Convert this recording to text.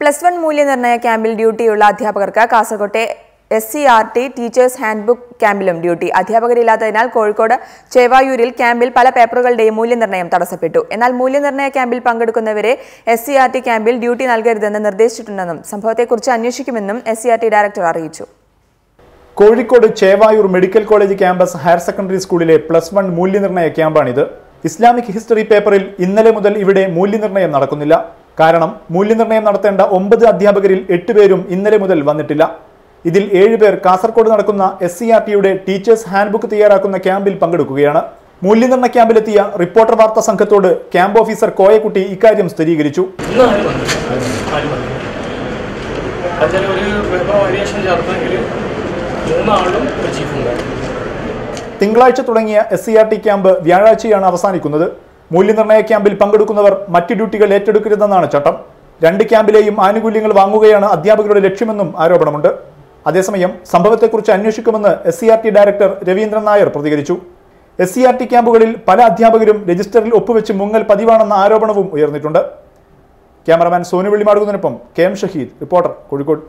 Plus one മൂല്യനിർണയ ക്യാമ്പിൽ ഡ്യൂട്ടിയുള്ള അധ്യാപകർക്ക് കാസർകോട്ടെ S C R T teachers handbook ക്യാമ്പിലും duty. അധ്യാപകരില്ലാത്തതിനാൽ കോഴിക്കോട് ചേവായൂരിൽ ക്യാമ്പിൽ പല പേപ്പറുകളുടെയും മൂല്യനിർണയം തടസ്സപ്പെട്ടു. എന്നാൽ മൂല്യനിർണയ ക്യാമ്പിൽ പങ്കെടുക്കുന്നവരെ എസ് സി ആർ ടി ക്യാമ്പിൽ ഡ്യൂട്ടി നൽകരുതെന്ന് നിർദ്ദേശിച്ചിട്ടുണ്ടെന്നും സംഭവത്തെക്കുറിച്ച് അന്വേഷിക്കുമെന്നും S C R T director അറിയിച്ചു. Kozhikode Chevayur medical college campus higher secondary സ്കൂളിലെ പ്ലസ് വൺ മൂല്യനിർണയ ക്യാമ്പാണിത്. ഇസ്ലാമിക് ഹിസ്റ്ററി പേപ്പറിൽ ഇന്നലെ മുതൽ ഇവിടെ മൂല്യനിർണയം നടക്കുന്നില്ല. കാരണം മൂല്യനിർണയം നടത്തേണ്ട ഒമ്പത് അധ്യാപകരിൽ എട്ടുപേരും ഇന്നലെ മുതൽ വന്നിട്ടില്ല. ഇതിൽ ഏഴുപേർ കാസർഗോഡ് നടക്കുന്ന എസ് സി ആർ ടിയുടെ ടീച്ചേഴ്സ് ഹാൻഡ്ബുക്ക് തയ്യാറാക്കുന്ന ക്യാമ്പിൽ പങ്കെടുക്കുകയാണ്. മൂല്യനിർണയ ക്യാമ്പിലെത്തിയ റിപ്പോർട്ടർ വാർത്താ സംഘത്തോട് ക്യാമ്പ് ഓഫീസർ കോയക്കുട്ടി ഇക്കാര്യം സ്ഥിരീകരിച്ചു. തിങ്കളാഴ്ച തുടങ്ങിയ S C R T camp വ്യാഴാഴ്ചയാണ് അവസാനിക്കുന്നത്. മൂല്യനിർണയ ക്യാമ്പിൽ പങ്കെടുക്കുന്നവർ മറ്റ് ഡ്യൂട്ടികൾ ഏറ്റെടുക്കരുതെന്നാണ് ചട്ടം. രണ്ട് ക്യാമ്പിലെയും ആനുകൂല്യങ്ങൾ വാങ്ങുകയാണ് അധ്യാപകരുടെ ലക്ഷ്യമെന്നും ആരോപണമുണ്ട്. അതേസമയം സംഭവത്തെക്കുറിച്ച് അന്വേഷിക്കുമെന്ന് S C R T director Raveendran Nair പ്രതികരിച്ചു. എസ് സി ആർ ടി ക്യാമ്പുകളിൽ പല അധ്യാപകരും രജിസ്റ്ററിൽ ഒപ്പുവെച്ച് മുങ്ങൽ പതിവാണെന്ന ആരോപണവും ഉയർന്നിട്ടുണ്ട്. Cameraman Sonu വെള്ളിമാടുന്നതിനൊപ്പം K M Shaheed reporter Kozhikode.